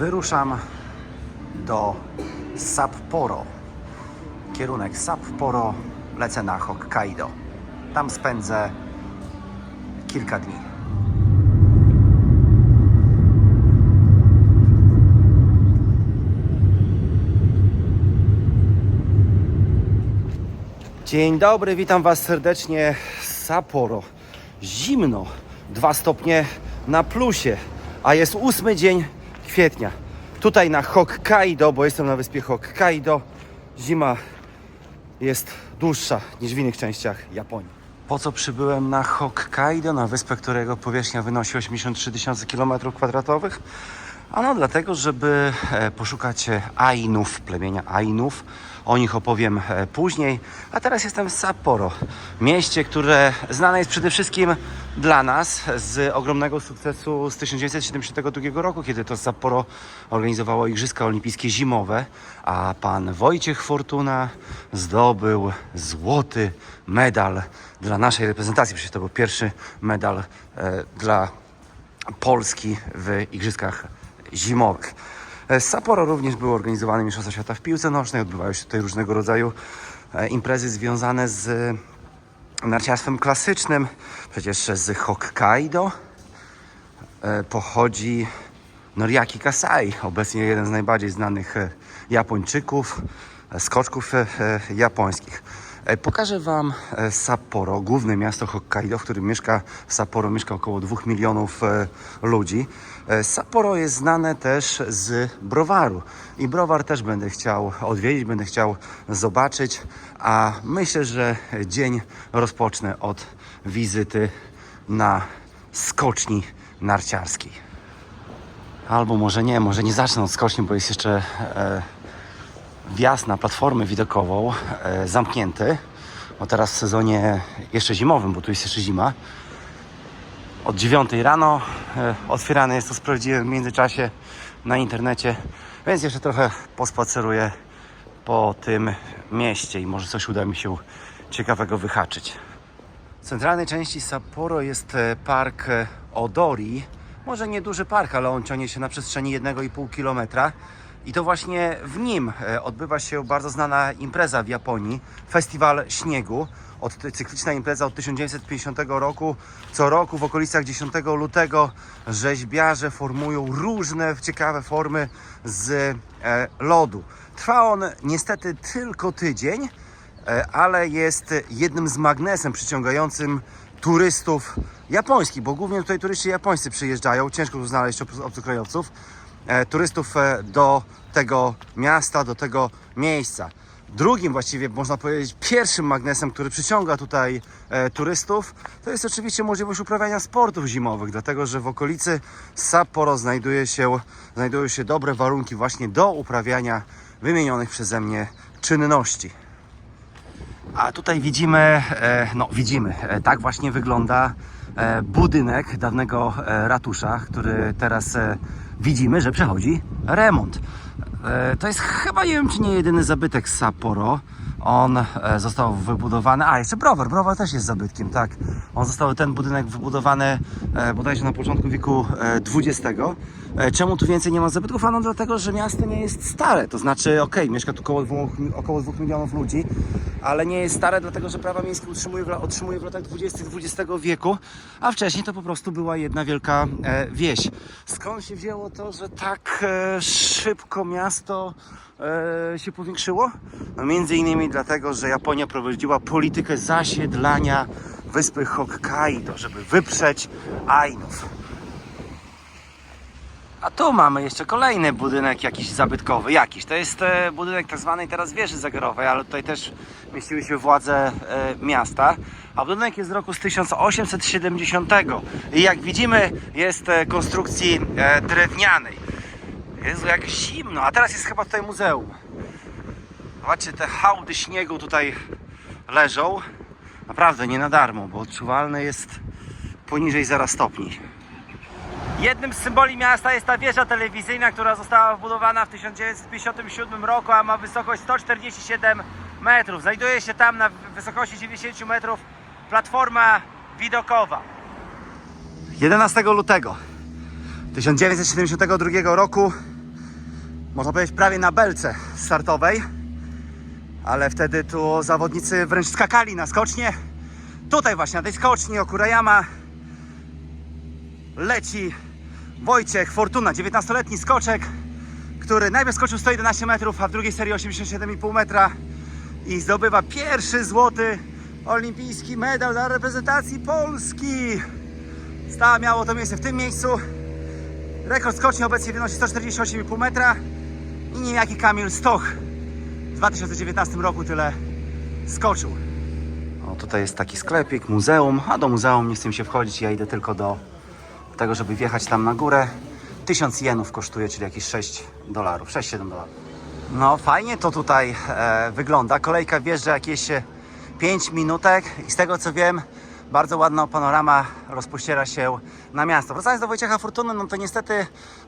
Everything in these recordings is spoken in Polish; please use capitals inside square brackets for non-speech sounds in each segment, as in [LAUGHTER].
Wyruszam do Sapporo. Kierunek Sapporo, lecę na Hokkaido. Tam spędzę kilka dni. Dzień dobry, witam Was serdecznie Sapporo. Zimno, 2 stopnie na plusie, a jest ósmy dzień kwietnia. Tutaj na Hokkaido, bo jestem na wyspie Hokkaido, zima jest dłuższa niż w innych częściach Japonii. Po co przybyłem na Hokkaido, na wyspę, którego powierzchnia wynosi 83 tysiące km2? Ano dlatego, żeby e, poszukać e, Ainów, plemienia Ainów. O nich opowiem e, później. A teraz jestem w Sapporo, mieście, które znane jest przede wszystkim dla nas z ogromnego sukcesu z 1972 roku, kiedy to Sapporo organizowało Igrzyska Olimpijskie Zimowe, a pan Wojciech Fortuna zdobył złoty medal dla naszej reprezentacji. Przecież to był pierwszy medal dla Polski w Igrzyskach Zimowych. Z Sapporo również były organizowane Mistrzostwa Świata w piłce nożnej. Odbywały się tutaj różnego rodzaju e, imprezy związane z narciarstwem klasycznym. Przecież z Hokkaido e, pochodzi Noriaki Kasai, obecnie jeden z najbardziej znanych e, Japończyków, e, skoczków e, e, japońskich. E, Pokażę Wam e, Sapporo, główne miasto Hokkaido, w którym mieszka Sapporo mieszka około 2 milionów e, ludzi. Sapporo jest znane też z browaru i browar też będę chciał odwiedzić, będę chciał zobaczyć, a myślę, że dzień rozpocznę od wizyty na skoczni narciarskiej. Albo może nie, może nie zacznę od skoczni, bo jest jeszcze e, wjazd na platformę widokową e, zamknięty. Bo teraz w sezonie jeszcze zimowym, bo tu jest jeszcze zima. Od 9 rano e, otwierane jest to, sprawdziłem w międzyczasie na internecie, więc jeszcze trochę pospaceruję po tym mieście i może coś uda mi się ciekawego wyhaczyć. W centralnej części Sapporo jest e, park e, Odori. Może nieduży park, ale on ciągnie się na przestrzeni 1,5 km. I to właśnie w nim e, odbywa się bardzo znana impreza w Japonii, Festiwal Śniegu. Od, cykliczna impreza od 1950 roku. Co roku w okolicach 10 lutego rzeźbiarze formują różne ciekawe formy z e, lodu. Trwa on niestety tylko tydzień, e, ale jest jednym z magnesem przyciągającym turystów japońskich, bo głównie tutaj turyści japońscy przyjeżdżają, ciężko tu znaleźć ob- obcokrajowców, turystów e, do tego miasta, do tego miejsca. Drugim właściwie, można powiedzieć, pierwszym magnesem, który przyciąga tutaj e, turystów, to jest oczywiście możliwość uprawiania sportów zimowych, dlatego że w okolicy Sapporo znajduje się, znajdują się dobre warunki właśnie do uprawiania wymienionych przeze mnie czynności. A tutaj widzimy, e, no widzimy, e, tak właśnie wygląda e, budynek dawnego e, ratusza, który teraz e, widzimy, że przechodzi remont. E, To jest chyba, nie wiem czy nie jedyny zabytek Sapporo. On e, został wybudowany, a jeszcze browar, browar też jest zabytkiem, tak. On został, ten budynek wybudowany e, bodajże na początku wieku XX. E, Czemu tu więcej nie ma zabytków? Ano dlatego, że miasto nie jest stare, to znaczy, okej, mieszka tu około około 2 milionów ludzi, ale nie jest stare, dlatego że prawa miejskie utrzymuje otrzymuje w latach 20. XX wieku, a wcześniej to po prostu była jedna wielka wieś. Skąd się wzięło to, że tak szybko miasto się powiększyło? No między innymi dlatego, że Japonia prowadziła politykę zasiedlania wyspy Hokkaido, żeby wyprzeć Ainów. A tu mamy jeszcze kolejny budynek jakiś zabytkowy, jakiś. To jest e, budynek tak zwanej teraz wieży zegarowej, ale tutaj też mieściły się władze e, miasta. A budynek jest z roku z 1870 i jak widzimy jest e, konstrukcji e, drewnianej. Jezu, jak zimno, a teraz jest chyba tutaj muzeum. Zobaczcie, te hałdy śniegu tutaj leżą. Naprawdę nie na darmo, bo odczuwalne jest poniżej 0 stopni. Jednym z symboli miasta jest ta wieża telewizyjna, która została wbudowana w 1957 roku, a ma wysokość 147 metrów. Znajduje się tam na wysokości 90 metrów platforma widokowa. 11 lutego 1972 roku można powiedzieć, prawie na belce startowej. Ale wtedy tu zawodnicy wręcz skakali na skocznie. Tutaj właśnie, na tej skoczni Okurayama leci Wojciech Fortuna, 19-letni skoczek, który najpierw skoczył 111 metrów, a w drugiej serii 87,5 metra i zdobywa pierwszy złoty olimpijski medal dla reprezentacji Polski. Stała miało to miejsce w tym miejscu. Rekord skoczni obecnie wynosi 148,5 metra i niejaki Kamil Stoch w 2019 roku tyle skoczył. O, tutaj jest taki sklepik, muzeum, a do muzeum nie chcę się wchodzić, ja idę tylko do tego, żeby wjechać tam na górę. 1000 jenów kosztuje, czyli jakieś 6 dolarów, 6-7 dolarów. No fajnie to tutaj e, wygląda. Kolejka wjeżdża jakieś e, 5 minutek i z tego co wiem, bardzo ładna panorama rozpościera się na miasto. Wracając do Wojciecha Fortuny, no to niestety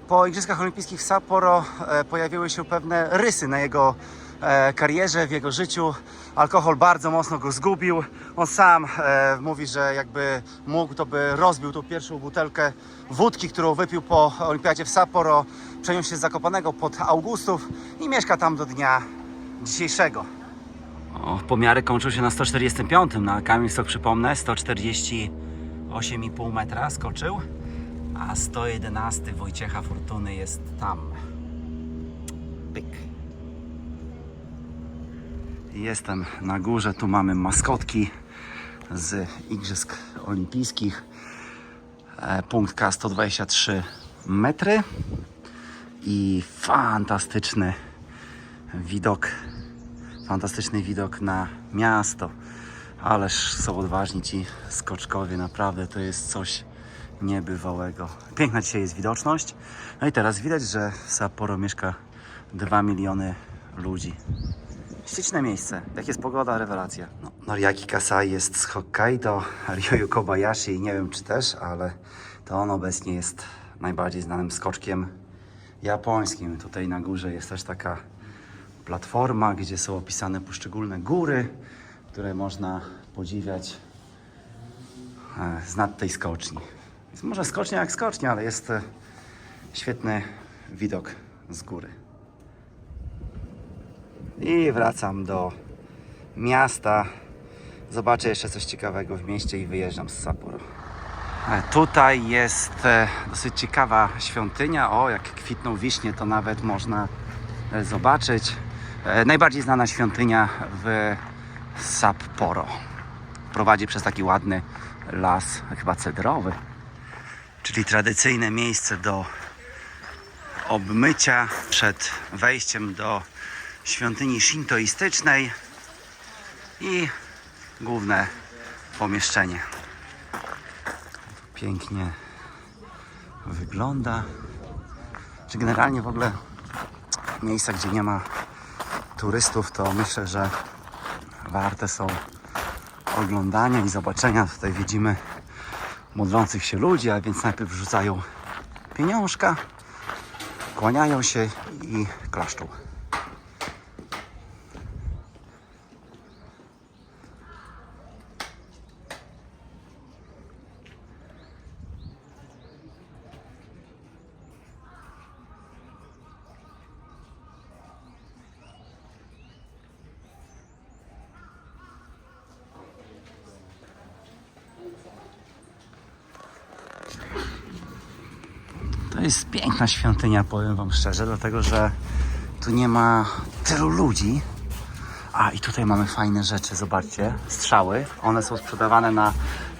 po Igrzyskach Olimpijskich w Sapporo e, pojawiły się pewne rysy na jego e, karierze, w jego życiu. Alkohol bardzo mocno go zgubił. On sam e, mówi, że jakby mógł, to by rozbił tą pierwszą butelkę wódki, którą wypił po Olimpiadzie w Sapporo. Przeniósł się z Zakopanego pod Augustów i mieszka tam do dnia dzisiejszego. Pomiary kończą się na 145. Na Kamil Stok przypomnę, 148,5 metra skoczył, a 111 Wojciecha Fortuny jest tam. Pyk. Jestem na górze, tu mamy maskotki z Igrzysk Olimpijskich. E, Punkt K 123 metry i fantastyczny widok fantastyczny widok na miasto. Ależ są odważni ci skoczkowie, naprawdę to jest coś niebywałego. Piękna dzisiaj jest widoczność. No i teraz widać, że w Sapporo mieszka 2 miliony ludzi. Śliczne miejsce. Jak jest pogoda, rewelacja. No, Noriaki Kasai jest z Hokkaido, Ryoyu Kobayashi nie wiem czy też, ale to on obecnie jest najbardziej znanym skoczkiem japońskim. Tutaj na górze jest też taka platforma, gdzie są opisane poszczególne góry, które można podziwiać e, z nad tej skoczni. Jest może skocznia jak skocznia, ale jest e, świetny widok z góry. I wracam do miasta. Zobaczę jeszcze coś ciekawego w mieście i wyjeżdżam z Sapporo. E, Tutaj jest dosyć ciekawa świątynia. O, jak kwitną wiśnie, to nawet można zobaczyć. E, Najbardziej znana świątynia w Sapporo. Prowadzi przez taki ładny las, chyba cedrowy, czyli tradycyjne miejsce do obmycia przed wejściem do świątyni shintoistycznej i główne pomieszczenie. Pięknie wygląda. Czy generalnie w ogóle miejsca, gdzie nie ma turystów, to myślę, że warte są oglądania i zobaczenia. Tutaj widzimy modlących się ludzi, a więc najpierw wrzucają pieniążka, kłaniają się i klaszczą. Jest piękna świątynia, powiem Wam szczerze, dlatego że tu nie ma tylu ludzi. A i tutaj mamy fajne rzeczy, zobaczcie, strzały. One są sprzedawane na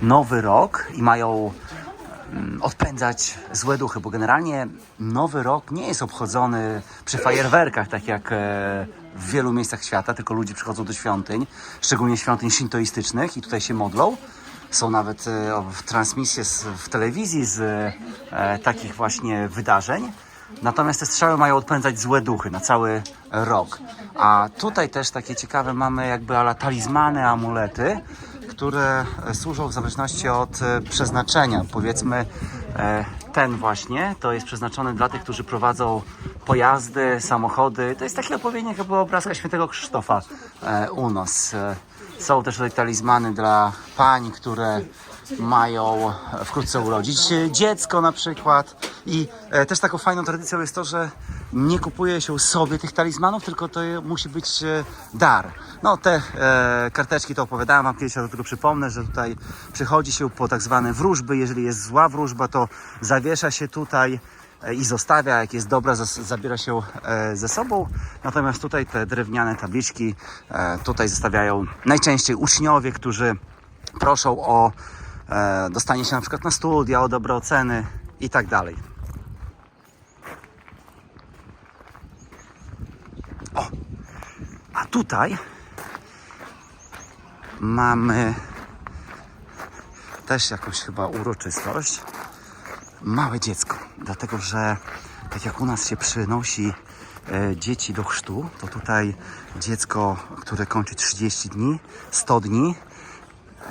nowy rok i mają mm, odpędzać złe duchy, bo generalnie nowy rok nie jest obchodzony przy fajerwerkach, tak jak e, w wielu miejscach świata, tylko ludzie przychodzą do świątyń, szczególnie świątyń shintoistycznych i tutaj się modlą. Są nawet e, transmisje w telewizji z e, takich właśnie wydarzeń. Natomiast te strzały mają odpędzać złe duchy na cały rok. A tutaj też takie ciekawe mamy jakby ala talizmany, amulety, które e, służą w zależności od przeznaczenia. Powiedzmy ten właśnie to jest przeznaczony dla tych, którzy prowadzą pojazdy, samochody. To jest takie opowiedzenie chyba obrazka świętego Krzysztofa u nas. Są też tutaj talizmany dla pań, które mają wkrótce urodzić dziecko na przykład. I e, też taką fajną tradycją jest to, że nie kupuje się sobie tych talizmanów, tylko to musi być e, dar. No te e, karteczki to opowiadałem wam kiedyś, ale tylko przypomnę, że tutaj przychodzi się po tak zwane wróżby. Jeżeli jest zła wróżba, to zawiesza się tutaj i zostawia, jak jest dobra, zabiera się e, ze sobą. Natomiast tutaj te drewniane tabliczki e, tutaj zostawiają najczęściej uczniowie, którzy proszą o e, dostanie się na przykład na studia, o dobre oceny i tak dalej. O, a tutaj mamy też jakąś chyba uroczystość małe dziecko, dlatego że tak jak u nas się przynosi e, dzieci do chrztu, to tutaj dziecko, które kończy 30 dni, 100 dni,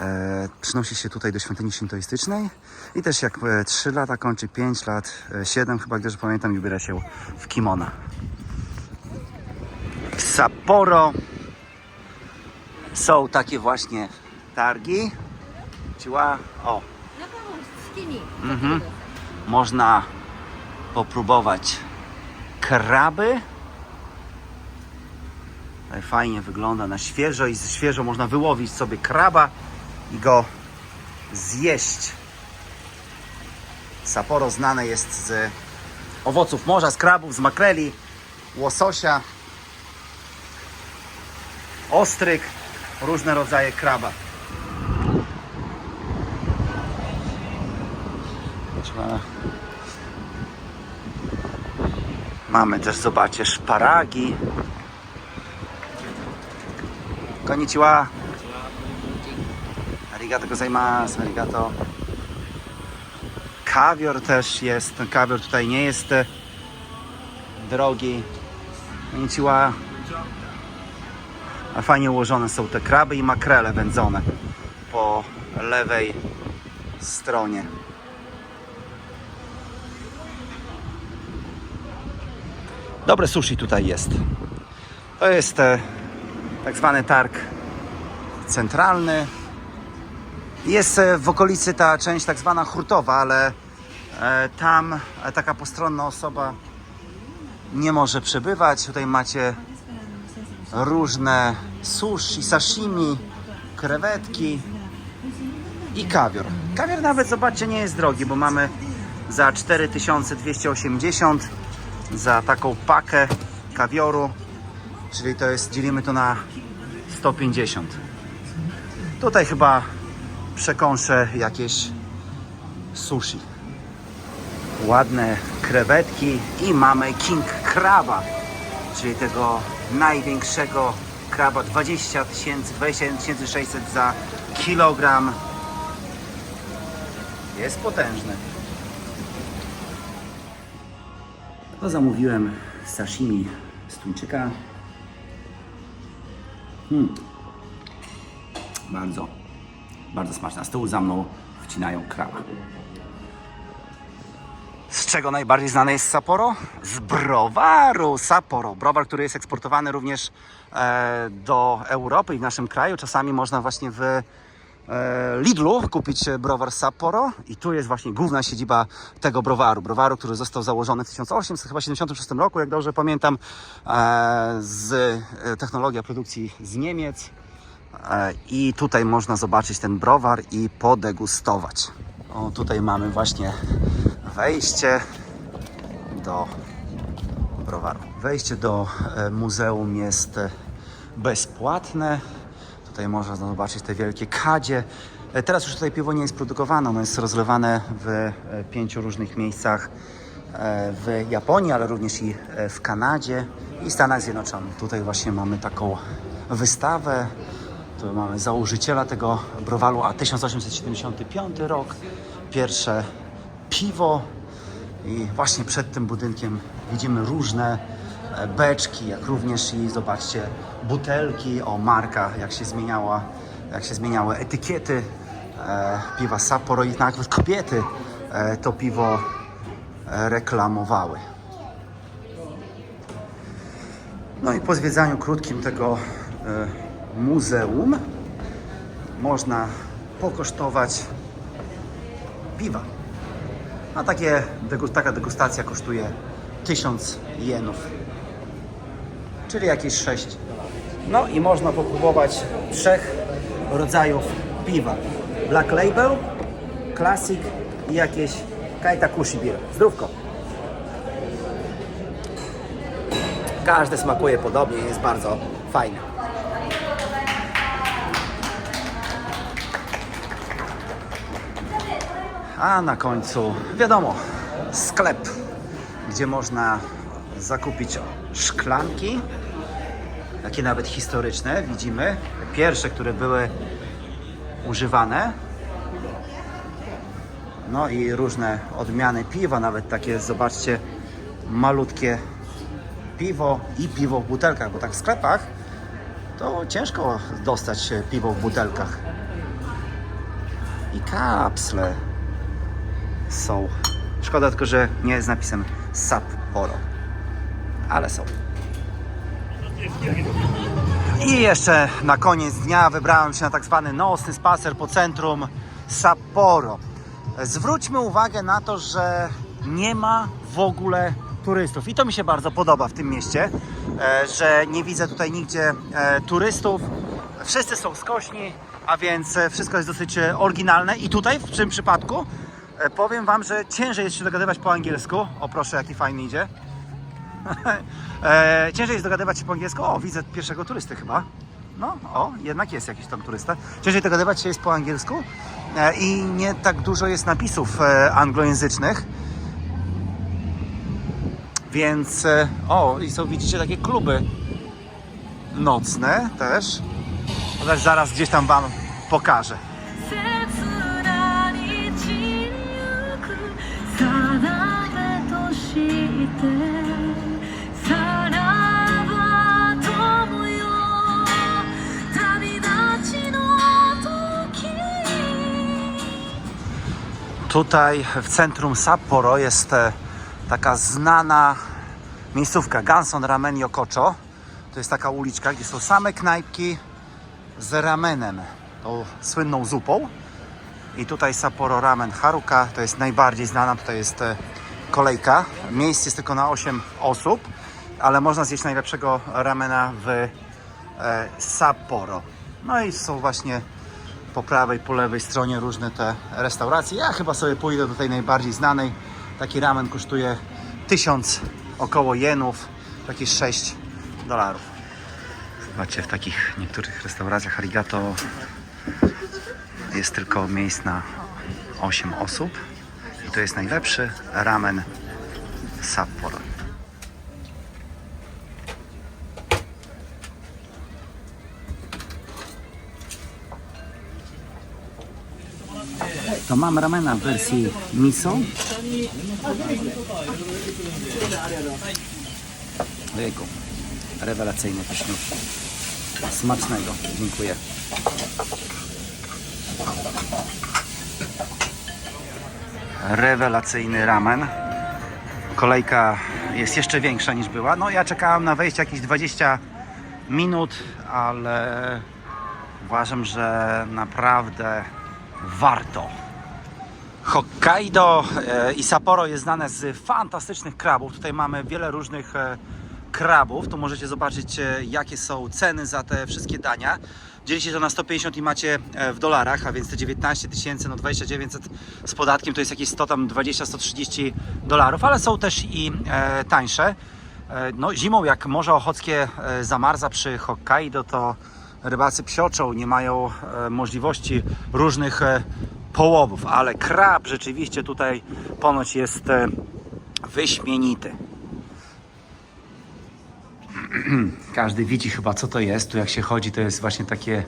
e, przynosi się tutaj do świątyni shintoistycznej i też jak e, 3 lata kończy, 5 lat, 7 chyba, gdyż pamiętam, i ubiera się w kimona. W Sapporo są takie właśnie targi. Ciła, o. Mhm można popróbować kraby. Fajnie wygląda na świeżo i świeżo można wyłowić sobie kraba i go zjeść. Sapporo znane jest z owoców morza, z krabów, z makreli, łososia, ostryk, różne rodzaje kraba. Trzeba... Mamy też, zobaczcie, szparagi. Konnichiwa. Arigato gozaimasu, arigato. Kawior też jest. Ten kawior tutaj nie jest e, drogi. Konnichiwa. A fajnie ułożone są te kraby i makrele wędzone po lewej stronie. Dobre sushi tutaj jest. To jest e, tak zwany targ centralny. Jest e, w okolicy ta część tak zwana hurtowa, ale e, tam e, taka postronna osoba nie może przebywać. Tutaj macie różne sushi, sashimi, krewetki i kawior. Kawior nawet, zobaczcie, nie jest drogi, bo mamy za 4280 za taką pakę kawioru, czyli to jest, dzielimy to na 150. Tutaj chyba przekąszę jakieś sushi. Ładne krewetki i mamy king kraba, czyli tego największego kraba 20 tysięcy, 21 600 za kilogram. Jest potężny. To zamówiłem sashimi z tuńczyka. Hmm. Bardzo, bardzo smaczna. Z tyłu za mną wcinają kraba. Z czego najbardziej znane jest Sapporo? Z browaru Sapporo. Browar, który jest eksportowany również e, do Europy i w naszym kraju. Czasami można właśnie w Lidlu kupić browar Sapporo i tu jest właśnie główna siedziba tego browaru. Browaru, który został założony w 1876 roku, jak dobrze pamiętam, e, z e, technologia produkcji z Niemiec. E, I tutaj można zobaczyć ten browar i podegustować. O, tutaj mamy właśnie wejście do browaru. Wejście do e, muzeum jest e, bezpłatne. Tutaj można zobaczyć te wielkie kadzie. E, Teraz już tutaj piwo nie jest produkowane, ono jest rozlewane w e, pięciu różnych miejscach e, w Japonii, ale również i w Kanadzie i Stanach Zjednoczonych. Tutaj właśnie mamy taką wystawę. Tu mamy założyciela tego browaru, a 1875 rok, pierwsze piwo i właśnie przed tym budynkiem widzimy różne beczki, jak również i zobaczcie butelki o markach, jak się zmieniała, jak się zmieniały etykiety e, piwa Sapporo i nawet kobiety e, to piwo e, reklamowały. No i po zwiedzaniu krótkim tego e, muzeum można pokosztować piwa. A takie, taka degustacja kosztuje 1000 jenów, czyli jakieś 6. No i można popróbować trzech rodzajów piwa. Black Label, Classic i jakieś Kaitakushi Beer. Zdrówko. Każdy smakuje podobnie, jest bardzo fajny. A na końcu, wiadomo, sklep, gdzie można zakupić szklanki, takie nawet historyczne, widzimy. Pierwsze, które były używane. No i różne odmiany piwa, nawet takie, zobaczcie, malutkie piwo i piwo w butelkach, bo tak w sklepach to ciężko dostać piwo w butelkach. I kapsle są. Szkoda tylko, że nie z napisem Sapporo. Ale są. I jeszcze na koniec dnia wybrałem się na tak zwany nocny spacer po centrum Sapporo. Zwróćmy uwagę na to, że nie ma w ogóle turystów. I to mi się bardzo podoba w tym mieście, e, że nie widzę tutaj nigdzie e, turystów. Wszyscy są skośni, a więc wszystko jest dosyć oryginalne. I tutaj w tym przypadku e, powiem Wam, że ciężej jest się dogadywać po angielsku. O proszę, jaki fajny idzie. [LAUGHS] e, ciężej jest dogadywać się po angielsku. O, widzę pierwszego turysty chyba. No, o, jednak jest jakiś tam turysta. Ciężej dogadywać się jest po angielsku e, i nie tak dużo jest napisów e, anglojęzycznych. Więc, e, o, i są, widzicie, takie kluby nocne też. Też zaraz gdzieś tam Wam pokażę. 切 Tutaj w centrum Sapporo jest e, taka znana miejscówka Ganson Ramen Yokocho. To jest taka uliczka, gdzie są same knajpki z ramenem, tą słynną zupą. I tutaj Sapporo Ramen Haruka to jest najbardziej znana. Tutaj jest e, kolejka. Miejsc jest tylko na 8 osób, ale można zjeść najlepszego ramena w e, Sapporo. No i są właśnie po prawej, po lewej stronie różne te restauracje. Ja chyba sobie pójdę do tej najbardziej znanej. Taki ramen kosztuje 1000 około jenów, jakieś 6 dolarów. Zobaczcie, w takich niektórych restauracjach Arigato jest tylko miejsc na 8 osób. I to jest najlepszy ramen Sapporo. To mam ramena w wersji miso. Ojejku, rewelacyjny pyszniutki. Smacznego, dziękuję. Rewelacyjny ramen. Kolejka jest jeszcze większa niż była. No ja czekałem na wejście jakieś 20 minut, ale uważam, że naprawdę warto. Hokkaido e, i Sapporo jest znane z fantastycznych krabów. Tutaj mamy wiele różnych e, krabów. Tu możecie zobaczyć, e, jakie są ceny za te wszystkie dania. Dzielicie to na 150 i macie w dolarach, a więc te 19 tysięcy, no 2900 z podatkiem to jest jakieś 100 tam 20-130 dolarów, ale są też i e, tańsze. E, No, zimą, jak Morze Ochockie zamarza przy Hokkaido, to rybacy psioczą, nie mają możliwości różnych połowów, ale krab rzeczywiście tutaj ponoć jest e, wyśmienity. [CLEARS THROAT] Każdy widzi chyba co to jest. Tu jak się chodzi, to jest właśnie takie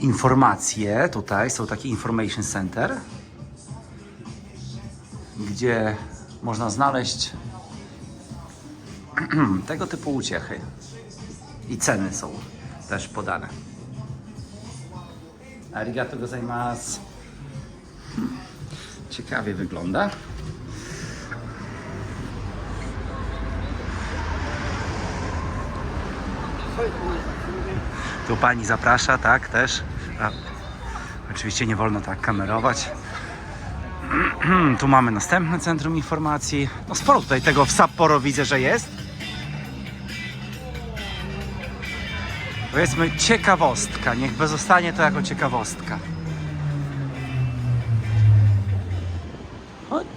informacje. Tutaj są takie information center, gdzie można znaleźć [CLEARS THROAT] tego typu uciechy. I ceny są też podane. Arigato gozaimasu. Ciekawie wygląda. Tu pani zaprasza, tak, też. A, oczywiście nie wolno tak kamerować. [CLEARS THROAT] tu mamy następne centrum informacji. No sporo tutaj tego w Sapporo widzę, że jest. Powiedzmy ciekawostka, niech pozostanie to jako ciekawostka.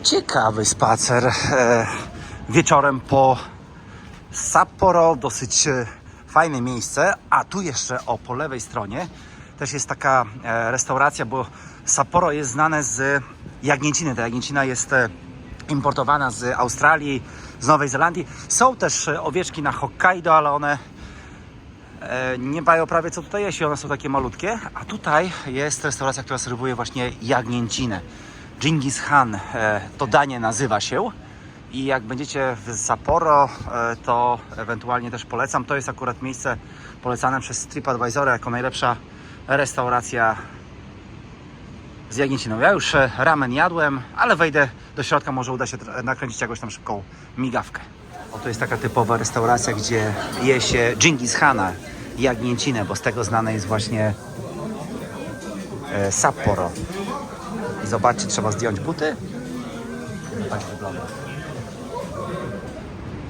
Ciekawy spacer e, wieczorem po Sapporo, dosyć e, fajne miejsce, a tu jeszcze o po lewej stronie też jest taka e, restauracja, bo Sapporo jest znane z jagnięciny. Ta jagnięcina jest importowana z Australii, z Nowej Zelandii. Są też owieczki na Hokkaido, ale one nie mają prawie co tutaj jeść, one są takie malutkie. A tutaj jest restauracja, która serwuje właśnie jagnięcinę. Genghis Khan e, to danie nazywa się. I jak będziecie w Sapporo, e, to ewentualnie też polecam. To jest akurat miejsce polecane przez TripAdvisora jako najlepsza restauracja z jagnięciną. Ja już e, ramen jadłem, ale wejdę do środka, może uda się nakręcić jakąś tam szybką migawkę. Oto jest taka typowa restauracja, gdzie je się Genghis Hana jagnięcinę, bo z tego znane jest właśnie Sapporo. Zobaczcie, trzeba zdjąć buty. Tak wygląda.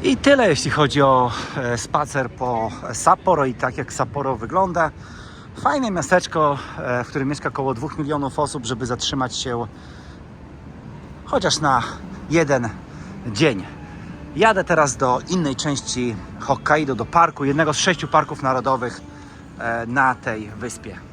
I tyle, jeśli chodzi o e, spacer po Sapporo i tak jak Sapporo wygląda. Fajne miasteczko, e, w którym mieszka około 2 milionów osób, żeby zatrzymać się chociaż na jeden dzień. Jadę teraz do innej części Hokkaido, do parku, jednego z sześciu parków narodowych e, na tej wyspie.